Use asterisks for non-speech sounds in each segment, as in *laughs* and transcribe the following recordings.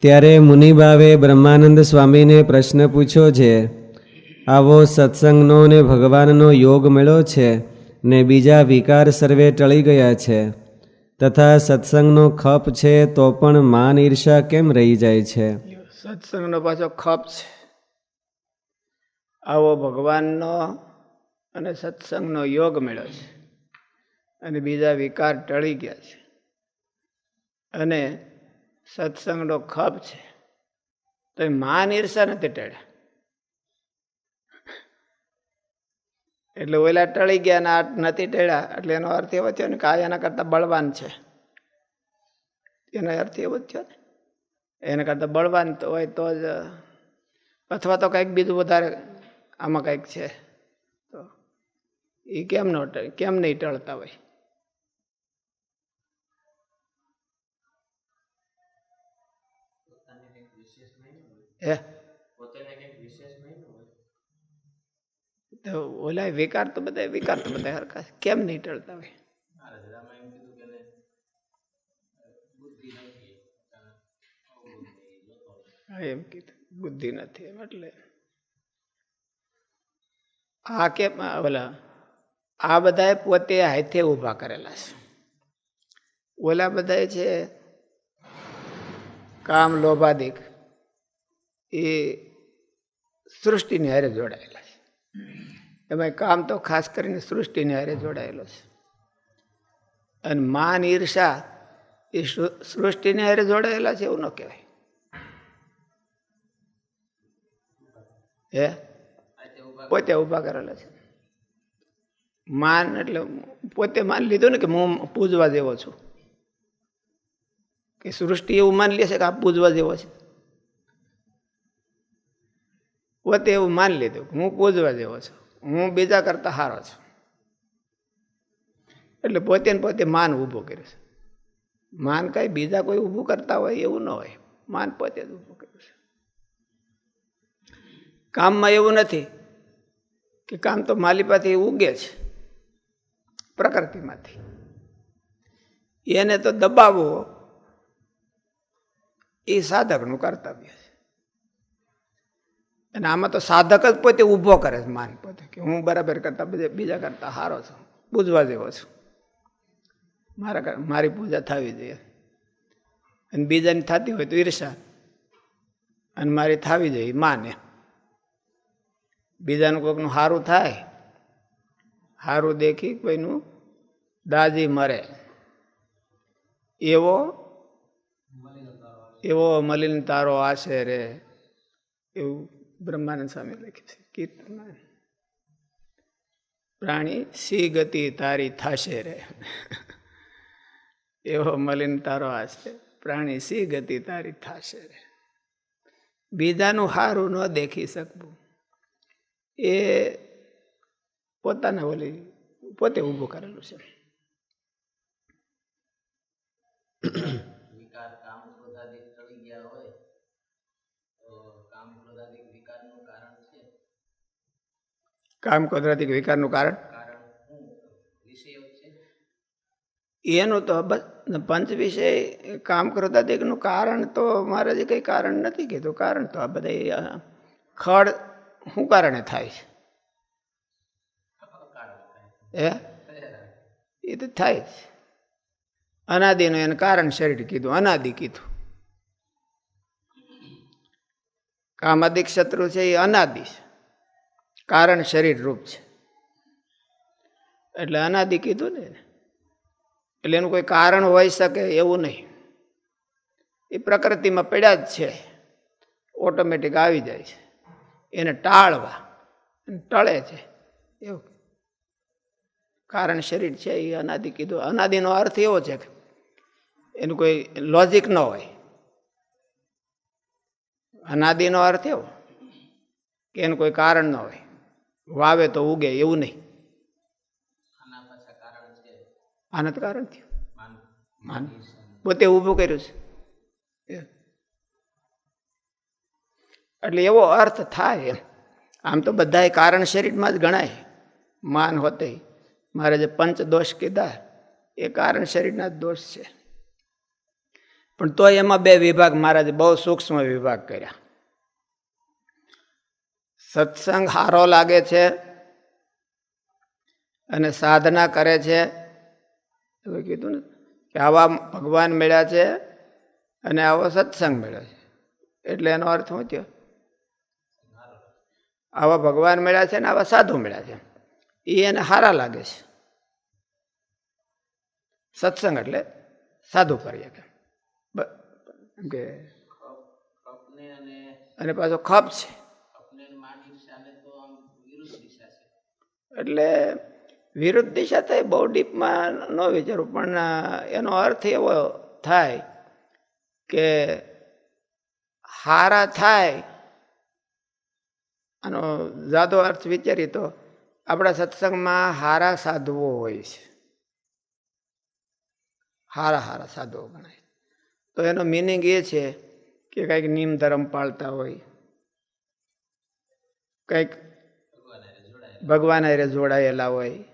ત્યારે મુનિભાવે બ્રહ્માનંદ સ્વામીને પ્રશ્ન પૂછ્યો છે, આવો સત્સંગનો ને ભગવાનનો યોગ મળ્યો છે ને બીજા વિકાર સર્વે ટળી ગયા છે? તથા સત્સંગનો ખપ છે તો પણ માન ઈર્ષા કેમ રહી જાય છે? સત્સંગનો પાછો ખપ છે. આવો ભગવાનનો અને સત્સંગનો યોગ મળ્યો છે અને બીજા વિકાર ટળી ગયા છે. અને સત્સંગનો ખપ છે. તો એ માન ઈર્ષા નથી ટળ્યા. એટલે ઓલા ટળી ગયા ને આ નથી ટળ્યા, એટલે એનો અર્થ એવો થયો ને કે આ એના કરતાં બળવાન છે. એનો અર્થ એવો જ થયો ને. એના કરતાં બળવાન હોય તો જ, અથવા તો કંઈક બીજું વધારે આમાં કંઈક છે. તો એ કેમ ન કેમ નહીં ટળતા હોય? હે? તો ઓલા વિકાર તો બધા વિકાર તો બધા હરખા કેમ નહીં ટળતા હોય? એમ કીધું બુદ્ધિ નથી એમ એટલે. આ કે ઓલા આ બધાએ પોતે હાથે ઊભા કરેલા છે. ઓલા બધા છે કામ લોભાદિક. એ સૃષ્ટિની હારે જોડાયેલા છે. એમાં કામ તો ખાસ કરીને સૃષ્ટિની હારે જોડાયેલો છે. અને માન ઈર્ષા એ સૃષ્ટિને હારે જોડાયેલા છે એવું ન કહેવાય. હે? પોતે ઊભા કરેલા છે. માન એટલે પોતે માન લીધું ને કે હું પૂજવા જેવો છું. કે સૃષ્ટિ એવું માન લે છે કે આ પૂજવા જેવો છે. પોતે એવું માન લીધું કે હું પૂજવા જેવો છું, હું બીજા કરતા સારો છું. એટલે પોતે ને પોતે માન ઊભું કર્યું છે. માન કાંઈ બીજા કોઈ ઊભું કરતા હોય એવું ન હોય, માન પોતે જ ઊભું કર્યું છે. કામમાં એવું નથી કે કામ તો માલિપાથી ઉગે છે, પ્રકૃતિમાંથી. એને તો દબાવવો એ સાધકનું કર્તવ્ય છે. અને આમાં તો સાધક જ પોતે ઊભો કરે છે માન પોતે, કે હું બરાબર કરતા બીજા બીજા કરતા સારો છું બુજવા જેવો છું. મારા મારી પૂજા થવી જોઈએ. અને બીજાની થતી હોય તો ઈર્ષા. અને મારી થવી જોઈએ માને. બીજાનું કોઈકનું સારું થાય સારું દેખી કોઈનું દાજી મરે. એવો એવો મલિન તારો આશે રે એવું બ્રહ્માનંદ સ્વામી લખે છે કીર્તનમાં પ્રાણી સી ગતિ તારી થાશે રે. એવો મલિન તારો આશે પ્રાણી સી ગતિ તારી થાશે રે. બીજાનું હારું ન દેખી શકવું. એ પોતાને ઓલી પોતે ઊભું કરેલું છે. કામ કુદરતી વિકારનું કારણ? એનું તો પંચ વિષય કામ ક્રોધાદિકનું કારણ તો મહારાજે કંઈ કારણ નથી કીધું. કારણ તો આ બધા ખડ શું કારણે થાય છે? હે? એ તો થાય જ. અનાદિનું એને કારણ શરીર કીધું, અનાદિ કીધું. કામાદિક શત્રુ છે એ અનાદિ છે. કારણ શરીર રૂપ છે. એટલે અનાદિ કીધું ને એટલે એનું કોઈ કારણ હોઈ શકે એવું નહીં. એ પ્રકૃતિમાં પડ્યા જ છે. ઓટોમેટિક આવી જાય છે. એને ટાળવા ટળે છે. એવું. કારણ શરીર છે, એ અનાદિ કીધું. અનાદિનો અર્થ એવો છે કે એનું કોઈ લોજિક ન હોય. અનાદિનો અર્થ એવો કે એનું કોઈ કારણ ન હોય. વાવે તો ઉગે એવું નહીં. આના તો કારણ છે. આનંદ કારણ થયું માન પોતે ઊભું કર્યું છે. એટલે એવો અર્થ થાય એમ. આમ તો બધાય કારણ શરીરમાં જ ગણાય. માન હોતે. મારે જે પંચ દોષ કીધા એ કારણ શરીરના જ દોષ છે. પણ તો એમાં બે વિભાગ મહારાજે બહુ સૂક્ષ્મ વિભાગ કર્યા. સત્સંગ સારો લાગે છે અને સાધના કરે છે. એવું કીધું ને કે આવા ભગવાન મળ્યા છે અને આવો સત્સંગ મળ્યો છે. એટલે એનો અર્થ શું થયો? આવા ભગવાન મળ્યા છે ને આવા સાધુ મળ્યા છે. એ એને સારા લાગે છે. સત્સંગ એટલે સાધુ કરીએ કે એમ કે અને અને પાછો ખપ છે ખપને અને માન ઈર્ષાને તો આમ વિરુદ્ધ દિશા છે એટલે વિરુદ્ધ દિશા થાય બહુ ડીપમાં ન વિચારું. પણ એનો અર્થ એવો થાય કે હારા થાય, આનો જાદો અર્થ વિચારીએ તો આપણા સત્સંગમાં હારા સાધુઓ હોય છે. હારા હારા સાધુઓ ગણાય. તો એનો મિનિંગ એ છે કે કંઈક નિયમ ધર્મ પાળતા હોય, કંઈક ભગવાન હારે જોડાયેલા હોય.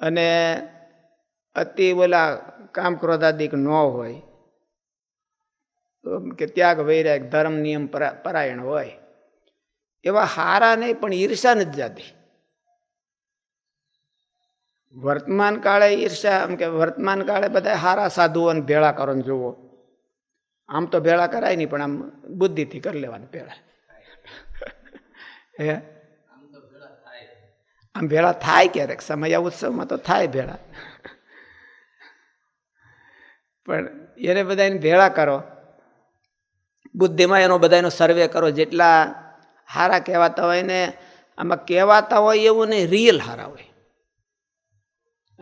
અને અતિ ઓલા કામ ક્રોધાદિક ન હોય. કે ત્યાગ વૈરાગ ધર્મ નિયમ પરા- પરાયણ હોય. એવા હારા નહીં, પણ ઈર્ષા નથી જાતી. વર્તમાન કાળે ઈર્ષા, એમ કે વર્તમાન કાળે બધા હારા સાધુઓને ભેળા કરો જુઓ. આમ તો ભેળા કરાય નહીં, પણ આમ બુદ્ધિથી કરી લેવાનું ભેળા. *laughs* હે? આમ ભેળા થાય ક્યારેક, સમય ઉત્સવમાં તો થાય ભેળા. પણ એને બધાને ભેળા કરો. બુદ્ધિમાં એનો બધાનો સર્વે કરો, જેટલા હારા કહેવાતા હોય ને, આમાં કહેવાતા હોય એવું નહીં રિયલ હારા હોય.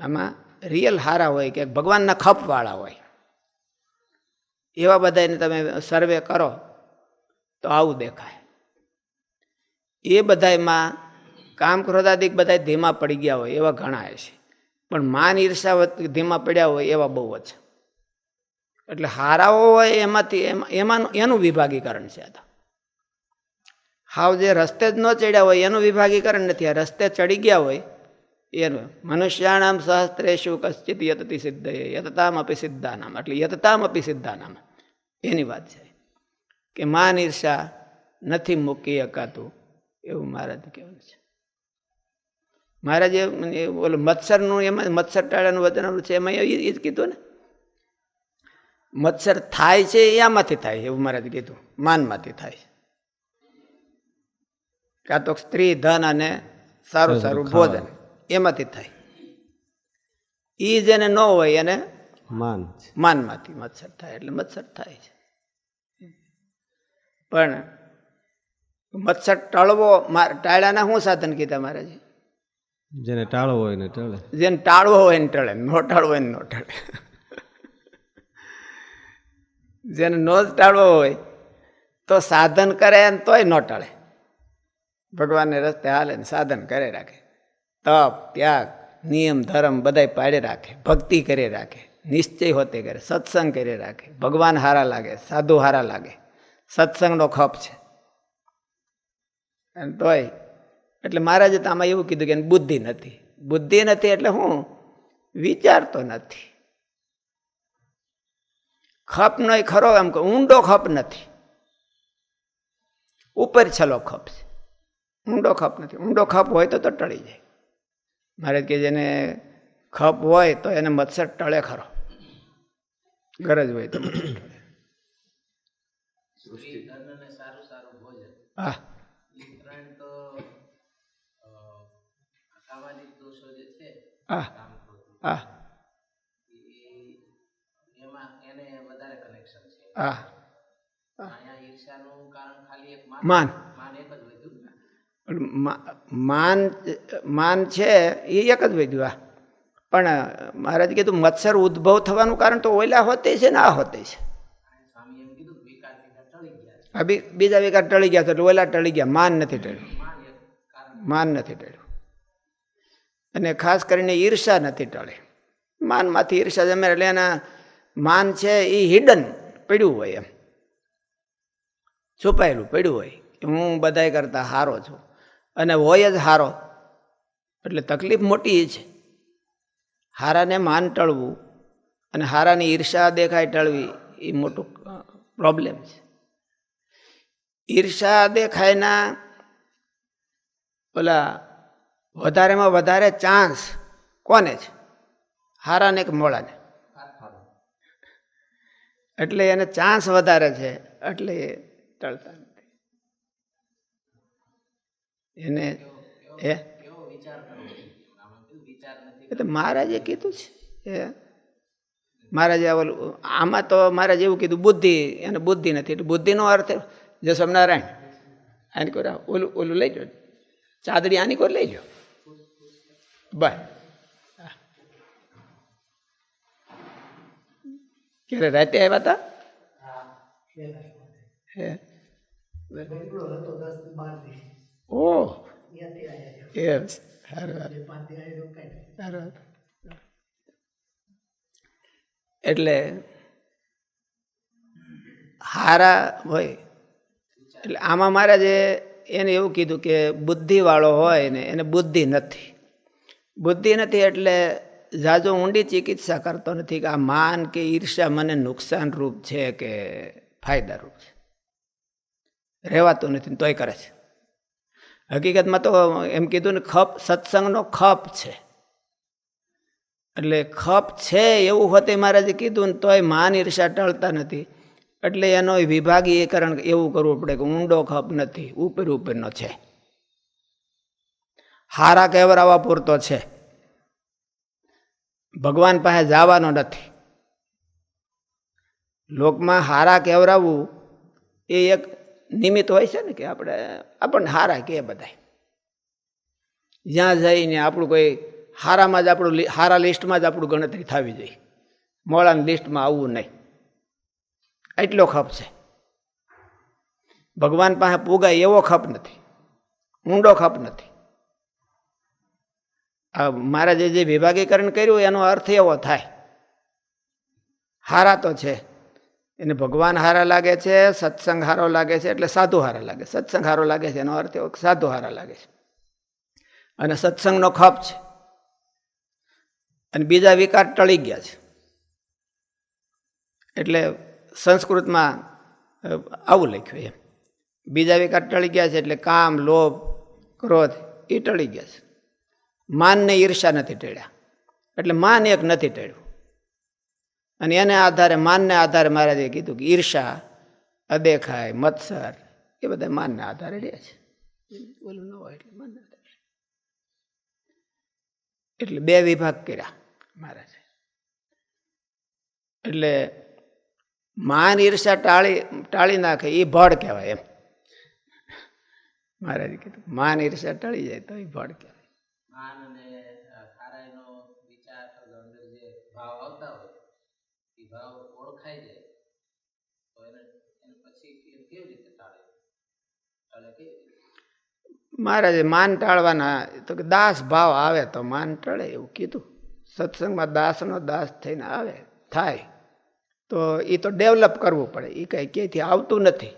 આમાં રિયલ હારા હોય કે ભગવાનના ખપવાળા હોય. એવા બધાને તમે સર્વે કરો, તો આવું દેખાય. એ બધાયમાં કામ ક્રોધાદિક બધા ધીમા પડી ગયા હોય, એવા ઘણા છે પણ માન ઈર્ષાવત ધીમા પડ્યા હોય, એવા બહુ જ. એટલે હારાઓ હોય એમાંથી, એમાં એમાં એનું વિભાગીકરણ છે આ હાવ જે રસ્તે જ ન ચડ્યા હોય, એનું વિભાગીકરણ નથી. આ રસ્તે ચડી ગયા હોય, એનું મનુષ્યાણામ સહસ્ત્રેશુ કશ્ચિત યતતિ સિદ્ધ યતતામ અપી સિદ્ધાનામ. એટલે યતતામ અપી સિદ્ધાનામ. એની વાત છે. કે માન ઈર્ષા નથી મૂકી શકાતું એવું મારા કહેવાનું છે. મહારાજે ઓલું મત્સરનું એમાં મત્સર ટાળાનું વચન છે એમાં એ જ કીધું ને? મત્સર થાય છે એ આમાંથી થાય એવું મહારાજ કીધું. માનમાંથી થાય છે. કાં તો સ્ત્રી ધન અને સારું સારું ભોજન એમાંથી થાય. એ જેને ન હોય એને માન માનમાંથી મત્સર થાય એટલે મત્સર થાય છે. પણ મત્સર ટળવો ટાળ્યાના શું સાધન કીધા મહારાજે? જેને ટાળવો હોય ને ટળે. જેને ટાળવો હોય ને ટળે, નો ટાળવો હોય ને નો ટળે. જેને નો જ ટાળવો હોય તો સાધન કરે ને તોય ન ટળે. ભગવાનને રસ્તે હાલે ને સાધન કરે રાખે. તપ, ત્યાગ, નિયમ, ધર્મ બધાય પાડે રાખે, ભક્તિ કરે રાખે, નિશ્ચય હોતે કરે, સત્સંગ કરે રાખે, ભગવાન હારા લાગે, સાધુ હારા લાગે. સત્સંગનો ખપ છે. અને તોય એટલે મહારાજે તો આમાં એવું કીધું કે એની બુદ્ધિ નથી. બુદ્ધિ નથી એટલે હું વિચારતો નથી. ખપ નો ખરો એમ કે ઊંડો ખપ નથી. ઉપર છલો ખપ છે. ઊંડો ખપ નથી. ઊંડો ખપ હોય તો તો ટળી જાય. મહારાજ કે જેને ખપ હોય તો એને મત્સર ટળે ખરો. ગરજ હોય તો હા એ ત્રણ તો અ, સામાજિક દોષો જે છે હા હા હા માન. માન. માન છે. એ એક જ વધ્યું આ પણ મહારાજ કીધું મત્સર ઉદ્ભવ થવાનું કારણ તો ઓલા હોતે છે ને આ હોતે છે. બીજા વિકાર ટળી ગયા તો એટલે ઓલા ટળી ગયા. માન નથી ટળ્યું. માન નથી ટળ્યું. અને ખાસ કરીને ઈર્ષા નથી ટળે. માનમાંથી ઈર્ષા જમે એટલે એના માન છે એ હિડન પડ્યું હોય એમ. છુપાયેલું પડ્યું હોય હું બધાય કરતા હારો છું. અને હોય જ હારો. એટલે તકલીફ મોટી છે. હારાને માન ટળવું અને હારાની ઈર્ષા દેખાય ટળવી એ મોટું પ્રોબ્લેમ છે. ઈર્ષા દેખાયના ઓલા વધારેમાં વધારે ચાન્સ કોને છે? હારાને કે મોળાને એટલે એને ચાન્સ વધારે છે, એટલે એ ટળતા નથી. એને એ? એટલે મહારાજે કીધું છે, એ? મહારાજે ઓલું, આમાં તો મહારાજે એવું કીધું, બુદ્ધિ, એને બુદ્ધિ નથી, એટલે બુદ્ધિનો અર્થ જે આની કોઈ ઓલું ઓલું લઈ જાઓ. ચાદડી આની કોઈ લઈ જાઓ? બસ ક્યારે રાતે આવ્યા હતા ઓ. એમ સારું એટલે હારા હોય. એટલે આમાં મહારાજે એને એવું કીધું કે બુદ્ધિવાળો હોય ને એને બુદ્ધિ નથી. બુદ્ધિ નથી એટલે ઝાઝો ઊંડી ચિકિત્સા કરતો નથી કે આ માન કે ઈર્ષા મને નુકસાનરૂપ છે કે ફાયદારૂપ છે. રહેવાતું નથી તોય કરે છે. હકીકતમાં તો એમ કીધું ને ખપ સત્સંગનો ખપ છે. એટલે ખપ છે એવું હોતે મહારાજે કીધું ને તોય માન ઈર્ષા ટળતા નથી. એટલે એનો વિભાગીયકરણ એવું કરવું પડે કે ઊંડો ખપ નથી, ઉપર ઉપરનો છે. હારા કહેવરાવા પૂરતો છે. ભગવાન પાસે જવાનો નથી. લોકમાં હારા કહેવરાવવું એ એક નિમિત્ત હોય છે ને કે આપણે આપણને હારા કહે બધાય. જ્યાં જઈને આપણું કોઈ હારામાં જ આપણું હારા લિસ્ટમાં જ આપણું ગણતરી થવી જોઈએ. મોડાની લિસ્ટમાં આવવું નહીં. એટલો ખપ છે. ભગવાન પાસે પૂગાય એવો ખપ નથી. ઊંડો ખપ નથી. આ મહારાજે જે વિભાગીકરણ કર્યું એનો અર્થ એવો થાય. હારા તો છે. એને ભગવાન હારા લાગે છે, સત્સંગ હારો લાગે છે, એટલે સાધુ હારા લાગે. સત્સંગ હારો લાગે છે, એનો અર્થ એવો સાધુ હારા લાગે છે. અને સત્સંગનો ખપ છે. અને બીજા વિકાર ટળી ગયા છે. એટલે સંસ્કૃતમાં આવું લખ્યું એમ. બીજા વિકાર ટળી ગયા છે, એટલે કામ, લોભ, ક્રોધ, એ ટળી ગયા છે. માનને ઈર્ષા નથી ટળ્યા એટલે માન એક નથી ટળ્યું અને એને આધારે માનને આધારે મહારાજે કીધું કે ઈર્ષા અદેખાય મત્સર એ બધા માનના આધારે રહે છે. ઓલું ન હોય એટલે માનના આધારે એટલે બે વિભાગ કર્યા મહારાજે. એટલે માન ઈર્ષા ટાળી ટાળી નાખે એ ભળ કહેવાય એમ. મહારાજે કીધું માન ઈર્ષા ટળી જાય તો એ ભળ કહેવાય. માન અને ખારાઈનો વિચાર અંદર જે ભાવ આવતા હોય, એ ભાવ ઓળખાઈ જાય. તો એને એને પછી કેવી રીતે ટાળે? ટાળે કેવી મહારાજે માન ટાળવાના તો કે દાસ ભાવ આવે તો માન ટળે એવું કીધું. સત્સંગમાં દાસનો દાસ થઈને આવે, થાય. તો એ તો ડેવલપ કરવું પડે એ કંઈ ક્યાંયથી આવતું નથી.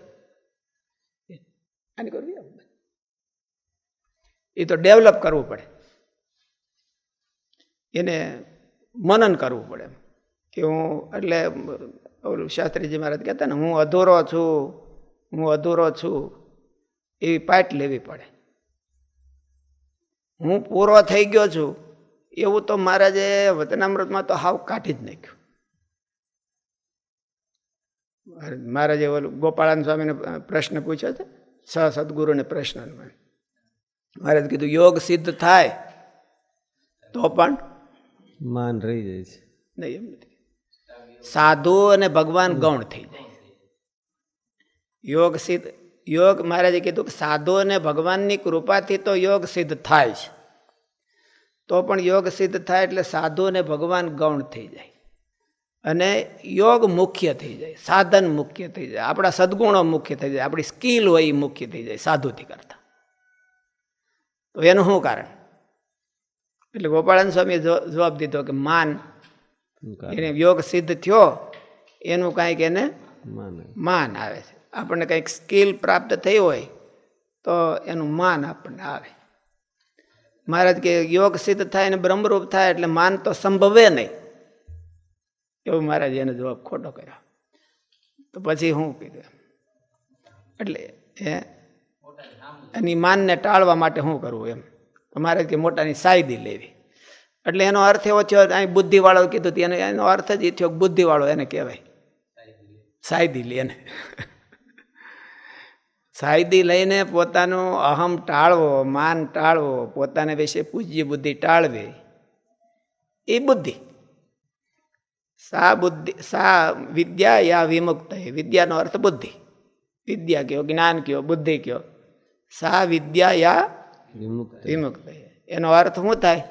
એ તો ડેવલપ કરવું પડે. એને મનન કરવું પડે. કે હું એટલે ઓલું શાસ્ત્રીજી મહારાજ કહેતા ને, હું અધૂરો છું, હું અધૂરો છું, એવી પાટ લેવી પડે. હું પૂરો થઈ ગયો છું, એવું તો મહારાજે વતનામૃતમાં તો હાવ કાઢી જ નાખ્યું. મહારાજે ઓલું ગોપાળાન સ્વામીને પ્રશ્ન પૂછ્યો છે, સ સદગુરુને પ્રશ્ન મહારાજ કીધું, યોગ સિદ્ધ થાય તો પણ માન રહી જાય છે. નહીં, એમ નથી. સાધુ અને ભગવાન ગૌણ થઈ જાય. યોગ સિદ્ધ, યોગ મહારાજે કીધું કે સાધુ અને ભગવાનની કૃપાથી તો યોગ સિદ્ધ થાય છે. તો પણ યોગ સિદ્ધ થાય એટલે સાધુ અને ભગવાન ગૌણ થઈ જાય. અને યોગ મુખ્ય થઈ જાય, સાધન મુખ્ય થઈ જાય, આપણા સદગુણો મુખ્ય થઈ જાય, આપણી સ્કિલ હોય એ મુખ્ય થઈ જાય સાધુથી કરતા. તો એનું શું કારણ? એટલે ગોપાળન સ્વામીએ જવા- જવાબ દીધો કે માન. એને યોગ સિદ્ધ થયો એનું કાંઈક એને માન માન આવે છે. આપણને કંઈક સ્કિલ પ્રાપ્ત થઈ હોય તો એનું માન આપણને આવે. મહારાજ કે યોગ સિદ્ધ થાય અને બ્રહ્મરૂપ થાય એટલે માન તો સંભવે નહીં. એવું મહારાજ એને જવાબ ખોટો કર્યો. તો પછી હું કીધું એટલે એ એની માનને ટાળવા માટે શું કરવું એમ. તમારે કે મોટાની સાયદી લેવી. એટલે એનો અર્થ એવો થયો, અહીં બુદ્ધિવાળો કીધું હતું. એનો એનો અર્થ જ એ થયો બુદ્ધિવાળો એને કહેવાય. સાયદી લે એને. *laughs* સાયદી લઈને પોતાનું અહમ ટાળવો, માન ટાળવો, પોતાને વિશે પૂજ્ય બુદ્ધિ ટાળવી, એ બુદ્ધિ. સા બુદ્ધિ સા વિદ્યા યા વિમુક્ત વિદ્યાનો અર્થ બુદ્ધિ. વિદ્યા કયો, જ્ઞાન કયો, બુદ્ધિ કયો. સા વિદ્યા યા વિમુક્ત એનો અર્થ શું થાય?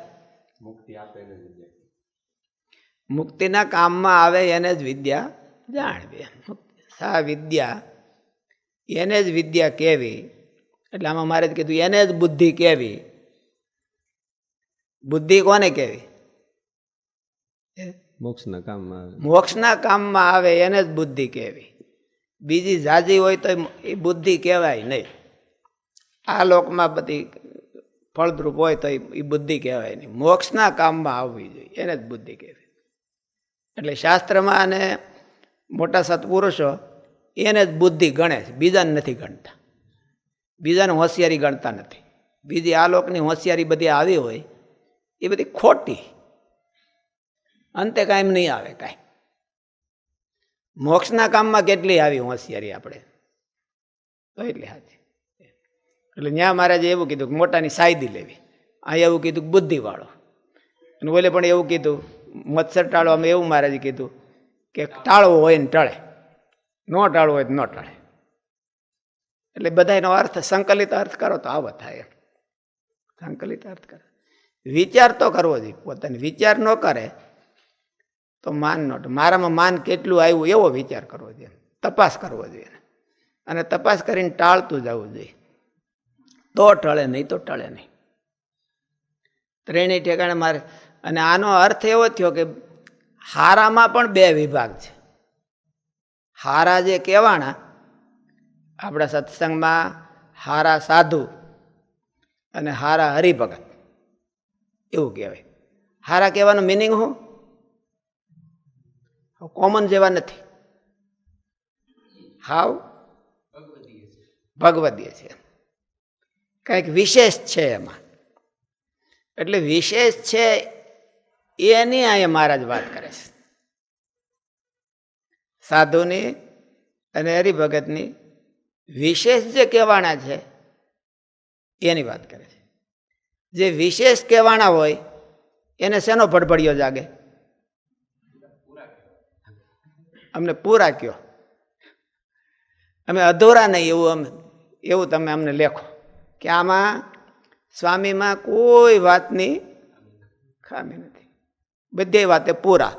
મુક્તિના કામમાં આવે એને જ વિદ્યા જાણવી. સા વિદ્યા? એને જ વિદ્યા કહેવી. એટલે આમાં મારે જ કીધું એને જ બુદ્ધિ કહેવી. બુદ્ધિ કોને કહેવી? મોક્ષના કામમાં આવે. મોક્ષના કામમાં આવે એને જ બુદ્ધિ કહેવી. બીજી જાજી હોય તો એ બુદ્ધિ કહેવાય નહીં. આ લોકમાં બધી ફળદ્રુપ હોય તો એ બુદ્ધિ કહેવાય નહીં. મોક્ષના કામમાં આવવી જોઈએ. એને જ બુદ્ધિ કહેવી એટલે શાસ્ત્રમાં અને મોટા સત્પુરુષો એને જ બુદ્ધિ ગણે છે. બીજાને નથી ગણતા. બીજાને હોશિયારી ગણતા નથી. બીજી આ લોકની હોશિયારી બધી આવી હોય, એ બધી ખોટી. અંતે કાંઈ નહીં આવે કાંઈ. મોક્ષના કામમાં કેટલી આવી હોશિયારી આપણે? તો એટલી સાચી. એટલે ત્યાં મહારાજે એવું કીધું કે મોટાની સાયદી લેવી. અહીં એવું કીધું કે બુદ્ધિવાળો. અને ઓલે પણ એવું કીધું, મત્સર ટાળવામાં એવું મહારાજે કીધું કે ટાળવો હોય ને ટળે. ન ટાળવો હોય તો ન ટળે. એટલે બધાનો અર્થ, સંકલિત અર્થ કરો તો આવો થાય સંકલિત અર્થ કરો. વિચાર તો કરવો જોઈએ. પોતાને વિચાર ન કરે તો માન નો મારામાં માન કેટલું આવ્યું એવો વિચાર કરવો જોઈએ. તપાસ કરવો જોઈએ. અને તપાસ કરીને ટાળતું જવું જોઈએ. તો ટળે નહીં, તો ટળે નહીં. ત્રણેય ઠેકાણે મારે અને આનો અર્થ એવો થયો કે હારામાં પણ બે વિભાગ છે. હારા જે કહેવાના, આપણા સત્સંગમાં હારા સાધુ અને હારા હરિભગત, એવું કહેવાય. હારા કહેવાનું મિનિંગ શું? કોમન જેવા નથી. હાવ ભગવદીય છે. કંઈક વિશેષ છે એમાં. એટલે વિશેષ છે એની અહીંયા મહારાજ વાત કરે છે. સાધુની અને હરિભગતની વિશેષ જે કહેવાના છે, એની વાત કરે છે. જે વિશેષ કહેવાના હોય, એને શેનો ભડભડિયો જાગે? અમને પૂરા કયો. અમે અધૂરા નહીં, એવું અમે, એવું તમે અમને લેખો. કે આમાં સ્વામીમાં કોઈ વાતની ખામી નથી. બધી વાતે પૂરા.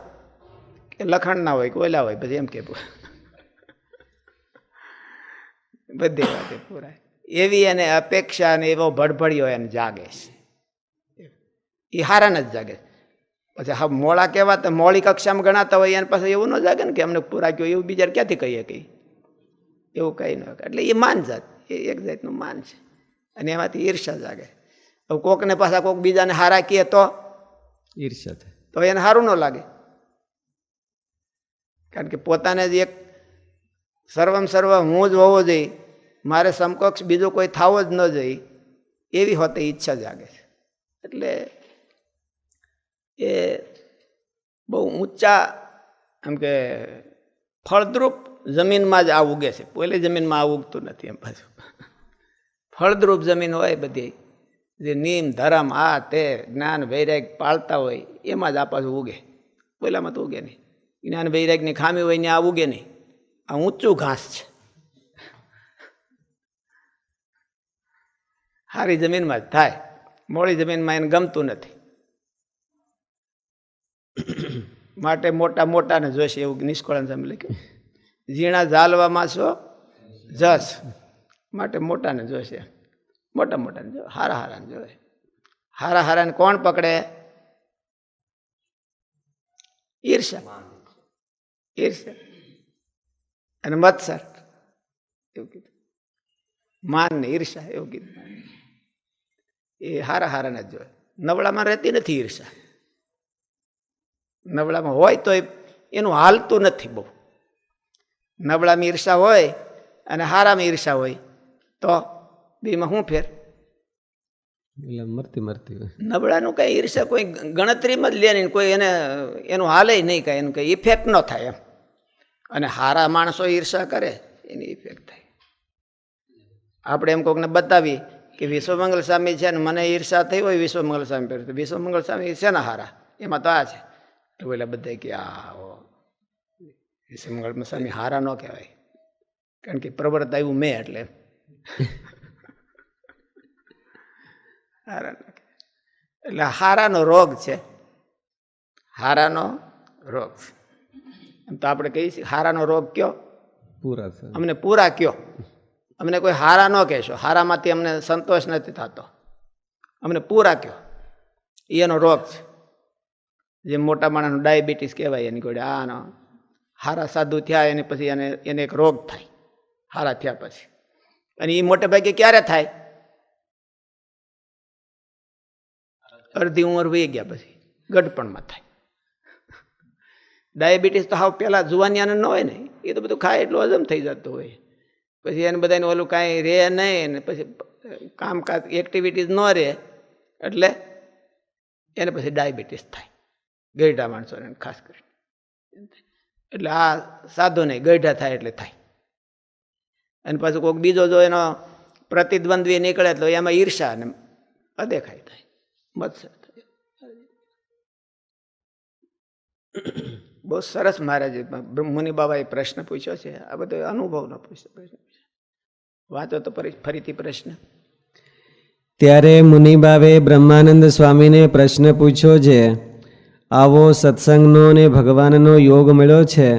કે લખાણના હોય કોયલા હોય પછી એમ કે બધી વાતે પૂરા. એવી એને અપેક્ષા અને એવો ભડભડિયો એને જાગે છે. એ હારાને જ જાગે. પછી હા, મોળા કહેવા તો મોળી કક્ષામાં ગણાતા હોય, એને પાસે એવું ન જાગે ને કે અમને પૂરા કયો, એવું બીજા ક્યાંથી કહીએ કઈ એવું કહી ન એટલે એ માન જાત, એ એક જાતનું માન છે. અને એમાંથી ઈર્ષા જાગે. હવે કોકને પાછા કોક બીજાને હારા કહે તો? ઈર્ષા થાય. તો એને સારું ન લાગે. કારણ કે પોતાને જ એક સર્વમ સર્વ હું જ હોવો જોઈએ. મારે સમકક્ષ બીજો કોઈ થવો જ ન જોઈએ. એવી હોતે ઈચ્છા જાગે છે. એટલે એ બહુ ઊંચા એમ કે ફળદ્રુપ જમીનમાં જ આ ઉગે છે. પહેલી જમીનમાં આ ઉગતું નથી એમ પાછું. ફળદ્રુપ જમીન હોય બધી. જે નિયમ ધર્મ, આ, તે, જ્ઞાન, વૈરાગ પાળતા હોય, એમાં જ આ પાછું ઉગે. પહેલામાં તો ઉગે નહીં. જ્ઞાન, વૈરાગની ખામી હોય ને આ ઉગે નહીં. આ ઊંચું ઘાસ છે. સારી જમીનમાં જ થાય. મોડી જમીનમાં એને ગમતું નથી. માટે મોટા મોટાને જોશે એવું નિષ્કળન સામે લખ્યું. ઝીણા ઝાલવામાં છો, જસ. માટે મોટાને જોશે. મોટા મોટાને જો હારા હારાને જોવે. હારા હારાને કોણ પકડે? ઈર્ષા ઈર્ષા અને મત્સર. એવું કીધું. માન ને ઈર્ષા એવું કીધું. એ હારા હારાને જ જોવે. નબળામાં રહેતી નથી ઈર્ષા નબળામાં હોય તો એનું હાલતું નથી બહુ. નબળામાં ઈર્ષા હોય અને હારામાં ઈર્ષા હોય તો બેમાં શું ફેર? એટલે મરતી મરતી નબળાનું કંઈ ઈર્ષા કોઈ ગણતરીમાં જ લે નહીં કોઈ એને એનું હાલે નહીં કાંઈ એનું કંઈ ઇફેક્ટ ન થાય એમ. અને હારા માણસો ઈર્ષા કરે એની ઇફેક્ટ થાય. આપણે એમ કોકને બતાવી કે વિશ્વમંગલ સ્વામી છે ને મને ઈર્ષા થઈ હોય વિશ્વમંગલ સ્વામી પર તો વિશ્વમંગલ સ્વામી છે ને હારા એમાં તો આ છે. તો એટલે બધા કે આ વિશ્વમંગલ સ્વામી હારા ન કહેવાય. કારણ કે પ્રવૃત્ત આવ્યું મેં એટલે. *laughs* હારા એટલે હારાનો રોગ છે. હારાનો રોગ છે. એમ તો આપણે કહીએ છીએ હારાનો રોગ કયો? પૂરા છે. અમને પૂરા કયો? અમને કોઈ હારા ન કહેશો. હારામાંથી અમને સંતોષ નથી થતો. અમને પૂરા કયો? એનો રોગ છે. જે મોટા માણસનું ડાયાબિટીસ કહેવાય એની જોડે આનો હારા સાધુ થયા એને પછી એને એને એક રોગ થાય. હારા થયા પછી. અને એ મોટે ભાગે ક્યારે થાય? અડધી ઉંમર વહી ગયા પછી ગઢપણમાં થાય. ડાયાબિટીસ તો હાવ પહેલાં જુવાનિયાને ન હોય ને એ તો બધું ખાય એટલું હજમ થઈ જતું હોય. પછી એને બધાને ઓલું કાંઈ રહે નહીં ને પછી કામકાજ એક્ટિવિટીઝ ન રહે, એટલે એને પછી ડાયાબિટીસ થાય ગઈઢા માણસોને ખાસ કરીને. એટલે આ સાધુ નહીં ગઈઢા થાય એટલે થાય. અને પાછું કોઈક બીજો જો એનો પ્રતિદ્વંદ્વી નીકળે તો એમાં ઈર્ષા ને અદેખાય થાય મત્સર બહુ સરસ મહારાજે મુનિ બાબાએ પ્રશ્ન પૂછ્યો છે. આ બધો અનુભવનો પ્રશ્ન વાંચો તો ફરી ફરીથી પ્રશ્ન. ત્યારે મુનિબાવે બ્રહ્માનંદ સ્વામીને પ્રશ્ન પૂછ્યો છે, આવો સત્સંગનો ને ભગવાનનો યોગ મળ્યો છે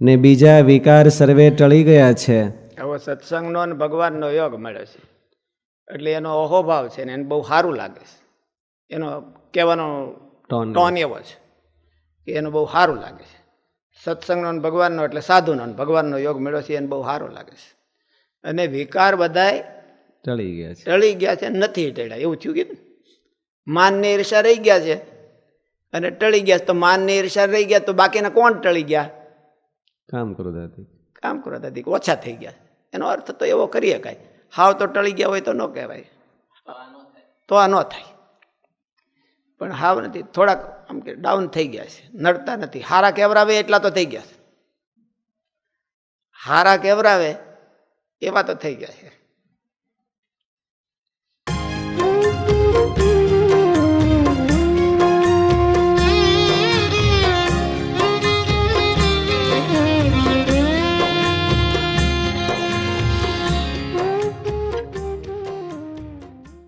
ને બીજા વિકાર સર્વે ટળી ગયા છે? સત્સંગનો અને ભગવાનનો યોગ મળ્યો છે. એટલે એનો અહોભાવ છે ને એને બહુ સારું લાગે છે. એનો કહેવાનો ટોન ટોન એવો છે કે એનું બહુ સારું લાગે છે. સત્સંગનો અને ભગવાનનો એટલે સાધુનો અને ભગવાનનો યોગ મળ્યો છે એને બહુ સારું લાગે છે. અને વિકાર બધાય ટળી ગયા છે. ટળી ગયા છે નથી ટળ્યા. એવું થયું કીધું માનની ઈર્ષા રહી ગયા છે. અને ટળી ગયા છે. તો માનની ઈર્ષા રહી ગયા તો બાકીના કોણ ટળી ગયા? કામ કરો દાદી. કામ કરો દાદી ઓછા થઈ ગયા. એનો અર્થ તો એવો કરી શકાય હાવ તો ટળી ગયા હોય તો ન કહેવાય. તો આ ન થાય. પણ હાવ નથી, થોડાક આમ કે ડાઉન થઈ ગયા છે. નડતા નથી. હારા કેવરાવે એટલા તો થઈ ગયા છે. હારા કેવરાવે એવા તો થઈ ગયા છે.